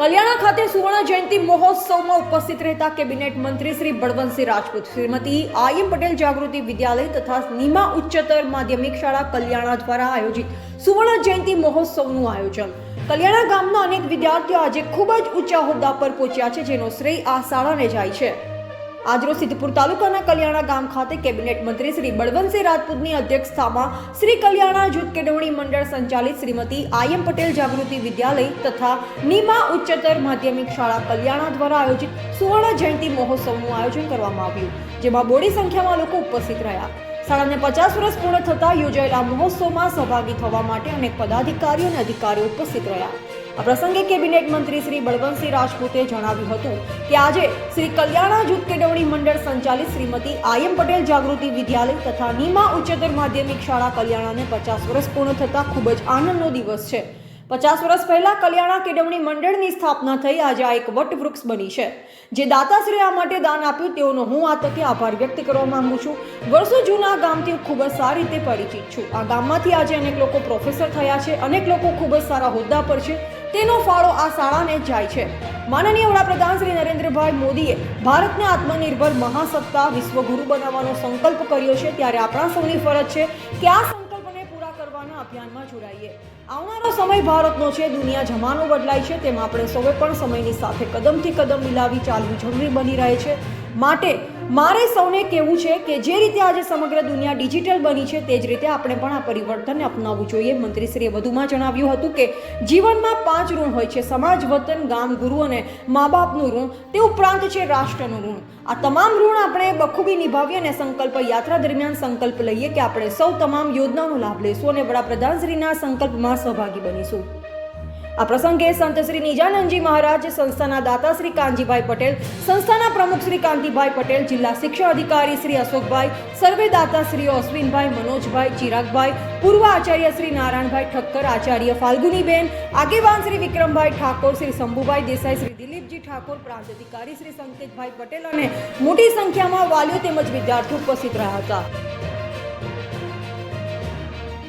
કલ્યાણા ખાતે સુવર્ણ જયંતિ મહોત્સવમાં ઉપસ્થિત રહેતા કેબિનેટ મંત્રી શ્રી બળવંતસિંહ રાજપૂત, શ્રીમતી આઈએમ પટેલ જાગૃતિ વિદ્યાલય તથા નીમા ઉચ્ચતર માધ્યમિક શાળા કલ્યાણા દ્વારા આયોજિત સુવર્ણ જયંતિ મહોત્સવનું આયોજન. કલ્યાણા ગામના અનેક વિદ્યાર્થીઓ આજે ખૂબ જ ઊંચા હોદ્દા પર પહોંચ્યા છે, જેનો શ્રેય આ શાળાને જાય છે. આજરોજ સિદ્ધપુર તાલુકાના કલ્યાણા ગામ ખાતે કેબિનેટ મંત્રી શ્રી બળવંતસિંહ રાજપૂતની અધ્યક્ષતામાં શ્રી કલ્યાણા જૂથ કેળવણી મંડળ સંચાલિત શ્રીમતી આયમ પટેલ જાગૃતિ વિદ્યાલય તથા નીમા ઉચ્ચતર માધ્યમિક શાળા કલ્યાણા દ્વારા આયોજિત સુવર્ણ જયંતિ મહોત્સવનું આયોજન કરવામાં આવ્યું, જેમાં બોડી સંખ્યામાં લોકો ઉપસ્થિત રહ્યા. શાળાને પચાસ વર્ષ પૂર્ણ થતાં યોજાયેલા મહોત્સવમાં સહભાગી થવા માટે અનેક પદાધિકારીઓ અને અધિકારીઓ ઉપસ્થિત રહ્યા. આ પ્રસંગે કેબિનેટ મંત્રી શ્રી બળવંતસિંહ રાજપૂતે જણાવ્યું હતું કે આજે શ્રી કલ્યાણા જૂથ કેળવણી મંડળ સંચાલિત શ્રીમતી આયમ પટેલ જાગૃતિ વિદ્યાલય તથા નીમા ઉચ્ચતર માધ્યમિક શાળા કલ્યાણાને પચાસ વર્ષ પૂર્ણ થતા ખૂબ જ આનંદનો દિવસ છે. પચાસ વર્ષ પહેલા કલ્યાણા કેળવણી મંડળની સ્થાપના થઈ આજે આ એક વટવૃક્ષ બની છે. જે દાતાશ્રી આ માટે દાન આપ્યું તેઓનો હું આ તકે આભાર વ્યક્ત કરવા માંગુ છું. વર્ષો જૂના ગામથી હું ખૂબ જ સારી રીતે પરિચિત છું. આ ગામમાંથી આજે અનેક લોકો પ્રોફેસર થયા છે. અનેક લોકો ખૂબ જ સારા હોદ્દા પર છે. તેનો ફાળો આ શાળાને જાય છે. માનનીય વડાપ્રધાન શ્રી નરેન્દ્રભાઈ મોદીએ ભારતને આત્મનિર્ભર મહાસત્તા વિશ્વગુરુ બનાવવાનો સંકલ્પ કર્યો છે ત્યારે આપણા સૌની ફરજ છે કે આ સંકલ્પને પૂરા કરવાના અભિયાનમાં જોડાઈએ. આવનારો સમય ભારતનો છે, દુનિયા જમાનો બદલાય છે, તેમાં આપણે સૌએ પણ સમયની સાથે કદમથી કદમ મિલાવી ચાલવું જરૂરી બની રહે છે. માટે મારે સૌને કહેવું છે કે જે રીતે આજે સમગ્ર દુનિયા ડિજિટલ બની છે, તે જ રીતે આપણે પણ આ પરિવર્તનને અપનાવવું જોઈએ. મંત્રીશ્રીએ વધુમાં જણાવ્યું હતું કે જીવનમાં પાંચ ઋણ હોય છે, સમાજ, વતન, ગામ, ગુરુ અને મા બાપનું ઋણ. તે ઉપરાંત છે રાષ્ટ્રનું ઋણ. આ તમામ ઋણ આપણે બખૂબી નિભાવીએ અને સંકલ્પ યાત્રા દરમિયાન સંકલ્પ લઈએ કે આપણે સૌ તમામ યોજનાનો લાભ લઈશું અને વડાપ્રધાનશ્રીના સંકલ્પમાં સહભાગી બનીશું. આ પ્રસંગે સંત શ્રી નિજાનંદજી મહારાજ, સંસ્થાના દાતા શ્રી કાનજીભાઈ પટેલ, સંસ્થાના પ્રમુખ શ્રી કાંતિભાઈ પટેલ, જિલ્લા શિક્ષણ અધિકારી શ્રી અશોકભાઈ, સર્વે દાતા શ્રી અશ્વિનભાઈ, મનોજભાઈ, ચિરાગભાઈ, પૂર્વ આચાર્ય શ્રી નારાયણભાઈ ઠક્કર, આચાર્ય ફાલ્ગુનીબેન, આગેવાન શ્રી વિક્રમભાઈ ઠાકોર, શ્રી શંભુભાઈ દેસાઈ, શ્રી દિલીપજી ઠાકોર, પ્રાંત અધિકારી શ્રી સંકેતભાઈ પટેલ અને મોટી સંખ્યામાં વાલીઓ તેમજ વિદ્યાર્થીઓ ઉપસ્થિત રહ્યા હતા.